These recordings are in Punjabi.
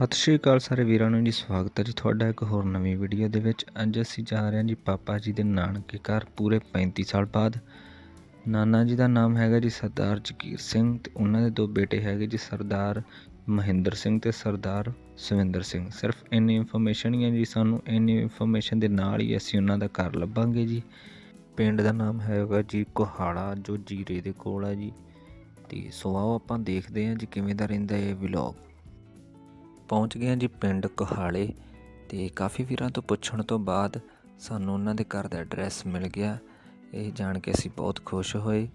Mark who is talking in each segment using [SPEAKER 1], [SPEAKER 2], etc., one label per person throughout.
[SPEAKER 1] ਸਤਿ ਸ਼੍ਰੀ ਅਕਾਲ ਸਾਰੇ ਵੀਰਾਂ ਨੂੰ ਜੀ, ਸਵਾਗਤ ਹੈ ਜੀ ਤੁਹਾਡਾ ਇੱਕ ਹੋਰ ਨਵੀਂ ਵੀਡੀਓ ਦੇ ਵਿੱਚ। ਅੱਜ ਅਸੀਂ ਜਾ ਰਹੇ ਹਾਂ ਜੀ ਪਾਪਾ ਜੀ ਦੇ ਨਾਨਕੇ ਘਰ ਪੂਰੇ 35 ਸਾਲ ਬਾਅਦ। ਨਾਨਾ ਜੀ ਦਾ ਨਾਮ ਹੈਗਾ ਜੀ ਸਰਦਾਰ ਜਗੀਰ ਸਿੰਘ ਤੇ ਉਹਨਾਂ ਦੇ ਦੋ ਬੇਟੇ ਹੈਗੇ ਜੀ ਸਰਦਾਰ ਮਹਿੰਦਰ ਸਿੰਘ ਤੇ ਸਰਦਾਰ ਸੁਵਿੰਦਰ ਸਿੰਘ। ਸਿਰਫ ਇੰਨੀ ਇਨਫੋਰਮੇਸ਼ਨ ਹੀ ਹੈ ਜੀ ਸਾਨੂੰ, ਇੰਨੀ ਇਨਫੋਰਮੇਸ਼ਨ ਦੇ ਨਾਲ ਹੀ ਅਸੀਂ ਉਹਨਾਂ ਦਾ ਘਰ ਲੱਭਾਂਗੇ ਜੀ। ਪਿੰਡ ਦਾ ਨਾਮ ਹੈਗਾ ਜੀ ਕੋਹਾੜਾ ਜੋ ਜੀਰੇ ਦੇ ਕੋਲ ਆ ਜੀ। ਤੇ ਸੋ ਆਓ ਆਪਾਂ ਦੇਖਦੇ ਹਾਂ ਜੀ ਕਿਵੇਂ ਦਾ ਰਹਿੰਦਾ ਇਹ ਵਲੌਗ ਪਹੁੰਚ ਗਏ ਹਾਂ ਜੀ ਪਿੰਡ ਕੋਹਾੜੇ ਤੇ ਕਾਫੀ ਵੀਰਾਂ ਤੋਂ ਪੁੱਛਣ ਤੋਂ ਬਾਅਦ ਸਾਨੂੰ ਉਹਨਾਂ ਦੇ ਘਰ ਦਾ ਐਡਰੈਸ ਮਿਲ ਗਿਆ। ਇਹ ਜਾਣ ਕੇ ਅਸੀਂ ਬਹੁਤ ਖੁਸ਼ ਹੋਏ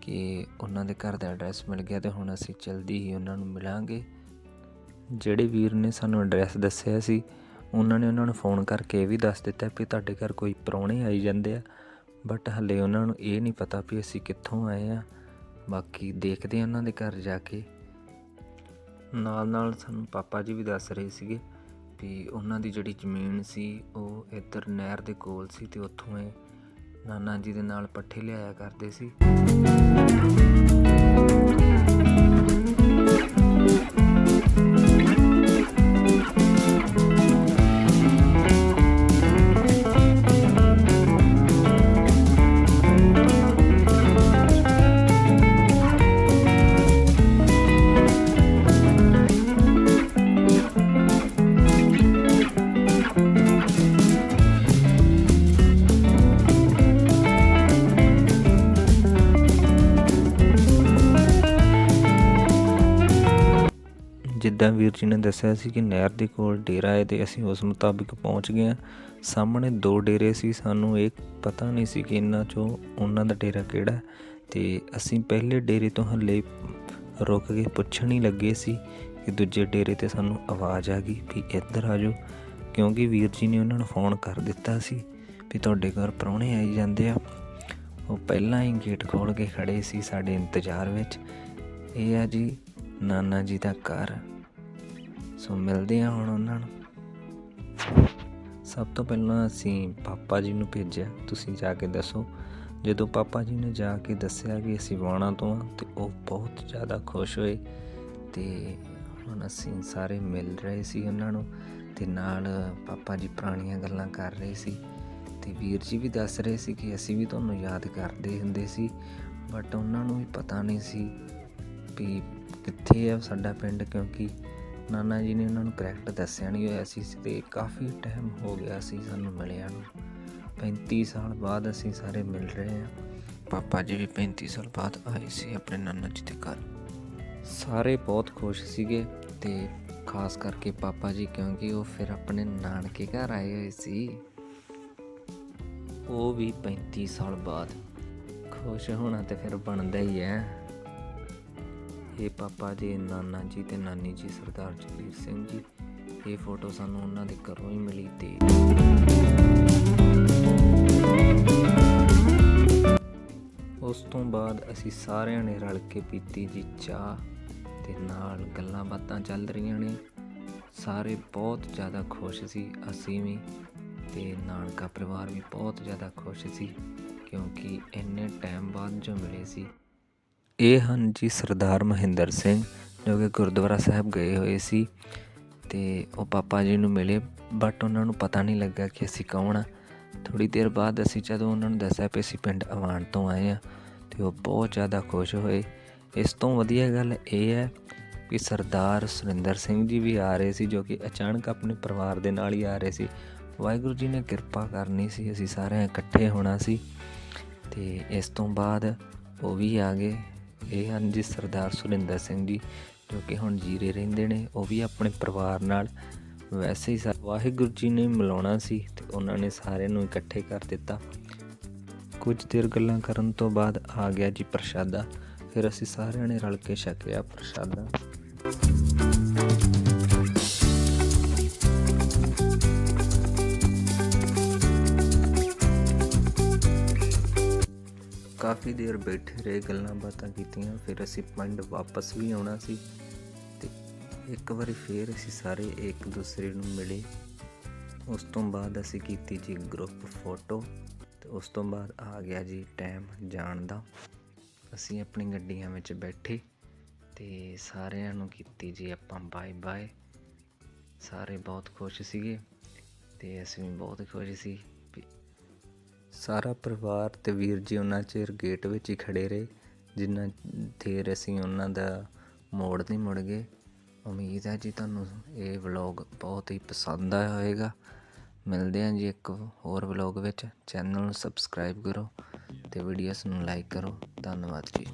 [SPEAKER 1] ਕਿ ਉਹਨਾਂ ਦੇ ਘਰ ਦਾ ਐਡਰੈਸ ਮਿਲ ਗਿਆ ਤੇ ਹੁਣ ਅਸੀਂ ਜਲਦੀ ਹੀ ਉਹਨਾਂ ਨੂੰ ਮਿਲਾਂਗੇ। ਜਿਹੜੇ ਵੀਰ ਨੇ ਸਾਨੂੰ ਐਡਰੈਸ ਦੱਸਿਆ ਸੀ, ਉਹਨਾਂ ਨੇ ਉਹਨਾਂ ਨੂੰ ਫੋਨ ਕਰਕੇ ਇਹ ਵੀ ਦੱਸ ਦਿੱਤਾ ਵੀ ਤੁਹਾਡੇ ਘਰ ਕੋਈ ਪ੍ਰਾਹੁਣੇ ਆਈ ਜਾਂਦੇ ਆ ਬਟ ਹਲੇ ਉਹਨਾਂ ਨੂੰ ਇਹ ਨਹੀਂ ਪਤਾ ਵੀ ਅਸੀਂ ਕਿੱਥੋਂ ਆਏ ਆ ਬਾਕੀ ਦੇਖਦੇ ਆ ਉਹਨਾਂ ਦੇ ਘਰ ਜਾ ਕੇ। ਨਾਲ ਨਾਲ ਸਾਨੂੰ ਪਾਪਾ ਜੀ ਵੀ ਦੱਸ ਰਹੇ ਸੀਗੇ ਵੀ ਉਹਨਾਂ ਦੀ ਜਿਹੜੀ ਜ਼ਮੀਨ ਸੀ, ਉਹ ਇੱਧਰ ਨਹਿਰ ਦੇ ਕੋਲ ਸੀ ਤੇ ਉੱਥੋਂ ਇਹ ਨਾਨਾ ਜੀ ਦੇ ਨਾਲ ਪੱਠੇ ਲਿਆਇਆ ਕਰਦੇ ਸੀ। ਜਿੱਦਾਂ ਵੀਰ ਜੀ ਨੇ ਦੱਸਿਆ ਸੀ ਕਿ ਨਹਿਰ ਦੇ ਕੋਲ ਡੇਰਾ ਹੈ ਤੇ ਅਸੀਂ ਉਸ ਮੁਤਾਬਿਕ ਪਹੁੰਚ ਗਏ ਹਾਂ। ਸਾਹਮਣੇ ਦੋ ਡੇਰੇ ਸੀ, ਸਾਨੂੰ ਇਹ ਪਤਾ ਨਹੀਂ ਸੀ ਕਿ ਇਹਨਾਂ ਚੋਂ ਉਹਨਾਂ ਦਾ ਡੇਰਾ ਕਿਹੜਾ ਹੈ। ਤੇ ਅਸੀਂ ਪਹਿਲੇ ਡੇਰੇ ਤੋਂ ਹੱਲੇ ਰੁਕ ਕੇ ਪੁੱਛਣ ਹੀ ਲੱਗੇ ਸੀ ਕਿ ਦੂਜੇ ਡੇਰੇ ਤੇ ਸਾਨੂੰ ਆਵਾਜ਼ ਆ ਗਈ ਵੀ ਇੱਧਰ ਆ ਜਾਓ, ਕਿਉਂਕਿ ਵੀਰ ਜੀ ਨੇ ਉਹਨਾਂ ਨੂੰ ਫੋਨ ਕਰ ਦਿੱਤਾ ਸੀ ਵੀ ਤੁਹਾਡੇ ਘਰ ਪ੍ਰਾਹੁਣੇ ਆਈ ਜਾਂਦੇ ਆ। ਉਹ ਪਹਿਲਾਂ ਹੀ ਗੇਟ ਖੋਲ ਕੇ ਖੜੇ ਸੀ ਸਾਡੇ ਇੰਤਜ਼ਾਰ ਵਿੱਚ। ਇਹ ਆ ਜੀ, ਨਾਨਾ ਜੀ ਦਾ ਘਰ। ਸੋ ਮਿਲਦੇ ਆ ਹੁਣ ਉਹਨਾਂ ਨੂੰ। ਸਭ ਤੋਂ ਪਹਿਲਾਂ ਅਸੀਂ ਪਾਪਾ ਜੀ ਨੂੰ ਭੇਜਿਆ, ਤੁਸੀਂ ਜਾ ਕੇ ਦੱਸੋ। ਜਦੋਂ ਪਾਪਾ ਜੀ ਨੇ ਜਾ ਕੇ ਦੱਸਿਆ ਕਿ ਅਸੀਂ ਵਾਣਾ ਤੋਂ ਆ ਤੇ ਉਹ ਬਹੁਤ ਜ਼ਿਆਦਾ ਖੁਸ਼ ਹੋਏ। ਤੇ ਹੁਣ ਅਸੀਂ ਸਾਰੇ ਮਿਲ ਰਹੇ ਸੀ ਉਹਨਾਂ ਨੂੰ, ਤੇ ਨਾਲ ਪਾਪਾ ਜੀ ਪੁਰਾਣੀਆਂ ਗੱਲਾਂ ਕਰ ਰਹੇ ਸੀ। ਤੇ ਵੀਰ ਜੀ ਵੀ ਦੱਸ ਰਹੇ ਸੀ ਕਿ ਅਸੀਂ ਵੀ ਤੁਹਾਨੂੰ ਯਾਦ ਕਰਦੇ ਹੁੰਦੇ ਸੀ, ਬਟ ਉਹਨਾਂ ਨੂੰ ਵੀ ਪਤਾ ਨਹੀਂ ਸੀ ਵੀ ਕਿੱਥੇ ਹੈ ਸਾਡਾ ਪਿੰਡ, ਕਿਉਂਕਿ ਨਾਨਾ ਜੀ ਨੇ ਉਹਨਾਂ ਨੂੰ ਕਰੈਕਟ ਦੱਸਿਆ ਨਹੀਂ ਹੋਇਆ ਸੀ, ਤੇ ਕਾਫੀ ਟਾਈਮ ਹੋ ਗਿਆ ਸੀ ਸਾਨੂੰ ਮਿਲਿਆ ਨੂੰ। 35 ਸਾਲ ਬਾਅਦ ਅਸੀਂ ਸਾਰੇ ਮਿਲ ਰਹੇ ਹਾਂ। ਪਾਪਾ ਜੀ ਵੀ 35 ਸਾਲ ਬਾਅਦ ਆਏ ਸੀ ਆਪਣੇ ਨਾਨਾ ਜੀ ਦੇ ਘਰ। ਸਾਰੇ ਬਹੁਤ ਖੁਸ਼ ਸੀਗੇ ਤੇ ਖਾਸ ਕਰਕੇ ਪਾਪਾ ਜੀ, ਕਿਉਂਕਿ ਉਹ ਫਿਰ ਆਪਣੇ ਨਾਨਕੇ ਘਰ ਆਏ ਹੋਏ ਸੀ। ਉਹ ਵੀ 35 ਸਾਲ ਬਾਅਦ। ਖੁਸ਼ ਹੋਣਾ ਤੇ ਫਿਰ ਬਣਦਾ ਹੀ ਹੈ। ਇਹ ਪਾਪਾ ਜੀ, ਨਾਨਾ ਜੀ ਤੇ ਨਾਨੀ ਜੀ, ਸਰਦਾਰ ਜਗੀਰ ਸਿੰਘ ਜੀ, ਇਹ ਫੋਟੋ ਸਾਨੂੰ ਉਹਨਾਂ ਦੇ ਘਰੋਂ ਹੀ ਮਿਲੀ ਤੇ ਉਸ ਤੋਂ ਬਾਅਦ ਅਸੀਂ ਸਾਰਿਆਂ ਨੇ ਰਲ ਕੇ ਪੀਤੀ ਜੀ ਚਾਹ ਤੇ ਨਾਲ ਗੱਲਾਂ ਬਾਤਾਂ ਚੱਲ ਰਹੀਆਂ ਨੇ। ਸਾਰੇ ਬਹੁਤ ਜ਼ਿਆਦਾ ਖੁਸ਼ ਸੀ, ਅਸੀਂ ਵੀ ਤੇ ਨਾਨਕਾ ਪਰਿਵਾਰ ਵੀ ਬਹੁਤ ਜ਼ਿਆਦਾ ਖੁਸ਼ ਸੀ ਕਿਉਂਕਿ ਇੰਨੇ ਟਾਈਮ ਬਾਅਦ ਜੋ ਮਿਲੇ ਸੀ। ਇਹ ਹਨ ਜੀ ਸਰਦਾਰ ਮਹਿੰਦਰ ਸਿੰਘ, ਜੋ ਕਿ ਗੁਰਦੁਆਰਾ ਸਾਹਿਬ ਗਏ ਹੋਏ ਸੀ ਤੇ ਉਹ ਪਾਪਾ ਜੀ ਨੂੰ ਮਿਲੇ ਬਟ ਉਹਨਾਂ ਨੂੰ ਪਤਾ ਨਹੀਂ ਲੱਗਾ ਕਿ ਅਸੀਂ ਕੌਣ ਆ। ਥੋੜੀ ਦੇਰ ਬਾਅਦ ਅਸੀਂ ਜਦੋਂ ਉਹਨਾਂ ਨੂੰ ਦੱਸਿਆ ਕਿ ਅਸੀਂ ਪਿੰਡ ਅਵਾਨ ਤੋਂ ਆਏ ਆ, ਤੇ ਉਹ ਬਹੁਤ ਜ਼ਿਆਦਾ ਖੁਸ਼ ਹੋਏ। ਇਸ ਤੋਂ ਵਧੀਆ ਗੱਲ ਇਹ ਹੈ ਕਿ ਸਰਦਾਰ ਸੁਰਿੰਦਰ ਸਿੰਘ ਜੀ ਵੀ ਆ ਰਹੇ ਸੀ, ਜੋ ਕਿ ਅਚਾਨਕ ਆਪਣੇ ਪਰਿਵਾਰ ਦੇ ਨਾਲ ਹੀ ਆ ਰਹੇ ਸੀ। ਵਾਹਿਗੁਰੂ ਜੀ ਨੇ ਕਿਰਪਾ ਕਰਨੀ ਸੀ, ਅਸੀਂ ਸਾਰੇ ਇਕੱਠੇ ਹੋਣਾ ਸੀ ਤੇ ਇਸ ਤੋਂ ਬਾਅਦ ਉਹ ਵੀ ਆ ਗਏ। ਇਹ ਹਨ ਜੀ ਸਰਦਾਰ ਸੁਰਿੰਦਰ ਸਿੰਘ ਜੀ, ਜੋ ਕਿ ਹੁਣ ਜੀਰੇ ਰਹਿੰਦੇ ਨੇ, ਉਹ ਵੀ ਆਪਣੇ ਪਰਿਵਾਰ ਨਾਲ। ਵੈਸੇ ਹੀ ਸਾ- ਵਾਹਿਗੁਰੂ ਜੀ ਨੇ ਮਿਲਾਉਣਾ ਸੀ ਤੇ ਉਹਨਾਂ ਨੇ ਸਾਰਿਆਂ ਨੂੰ ਇਕੱਠੇ ਕਰ ਦਿੱਤਾ। ਕੁਝ ਦੇਰ ਗੱਲਾਂ ਕਰਨ ਤੋਂ ਬਾਅਦ ਆ ਗਿਆ ਜੀ ਪ੍ਰਸ਼ਾਦਾ। ਫਿਰ ਅਸੀਂ ਸਾਰਿਆਂ ਨੇ ਰਲ ਕੇ ਛਕਿਆ ਪ੍ਰਸ਼ਾਦਾ। ਕਾਫੀ ਦੇਰ ਬੈਠੇ ਰਹੇ, ਗੱਲਾਂ ਬਾਤਾਂ ਕੀਤੀਆਂ, ਫਿਰ ਅਸੀਂ ਪਿੰਡ ਵਾਪਸ ਵੀ ਆਉਣਾ ਸੀ ਤੇ ਇੱਕ ਵਾਰੀ ਫੇਰ ਅਸੀਂ ਸਾਰੇ ਇੱਕ ਦੂਸਰੇ ਨੂੰ ਮਿਲੇ। ਉਸ ਤੋਂ ਬਾਅਦ ਅਸੀਂ ਕੀਤੀ ਜੀ ਗਰੁੱਪ ਫੋਟੋ ਤੇ ਉਸ ਤੋਂ ਬਾਅਦ ਆ ਗਿਆ ਜੀ ਟਾਈਮ ਜਾਣ ਦਾ। ਅਸੀਂ ਆਪਣੀ ਗੱਡੀਆਂ ਵਿੱਚ ਬੈਠੇ ਤੇ ਸਾਰਿਆਂ ਨੂੰ ਕੀਤੀ ਜੀ ਆਪਾਂ ਬਾਏ ਬਾਏ ਸਾਰੇ ਬਹੁਤ ਖੁਸ਼ ਸੀਗੇ ਤੇ ਅਸੀਂ ਵੀ ਬਹੁਤ ਖੁਸ਼ ਸੀ। ਸਾਰਾ ਪਰਿਵਾਰ ਅਤੇ ਵੀਰ ਜੀ ਉਹਨਾਂ ਚਿਰ ਗੇਟ ਵਿੱਚ ਹੀ ਖੜ੍ਹੇ ਰਹੇ, ਜਿੰਨਾ ਦੇਰ ਅਸੀਂ ਉਹਨਾਂ ਦਾ ਮੋੜ ਨਹੀਂ ਮੁੜ ਗਏ। ਉਮੀਦ ਹੈ ਜੀ ਤੁਹਾਨੂੰ ਇਹ ਵਲੌਗ ਬਹੁਤ ਹੀ ਪਸੰਦ ਆਇਆ ਹੋਵੇਗਾ। ਮਿਲਦੇ ਹਾਂ ਜੀ ਇੱਕ ਹੋਰ ਵਲੌਗ ਵਿੱਚ। ਚੈਨਲ ਨੂੰ ਸਬਸਕ੍ਰਾਈਬ ਕਰੋ ਤੇ ਵੀਡੀਓਸ ਨੂੰ ਲਾਈਕ ਕਰੋ। ਧੰਨਵਾਦ ਜੀ।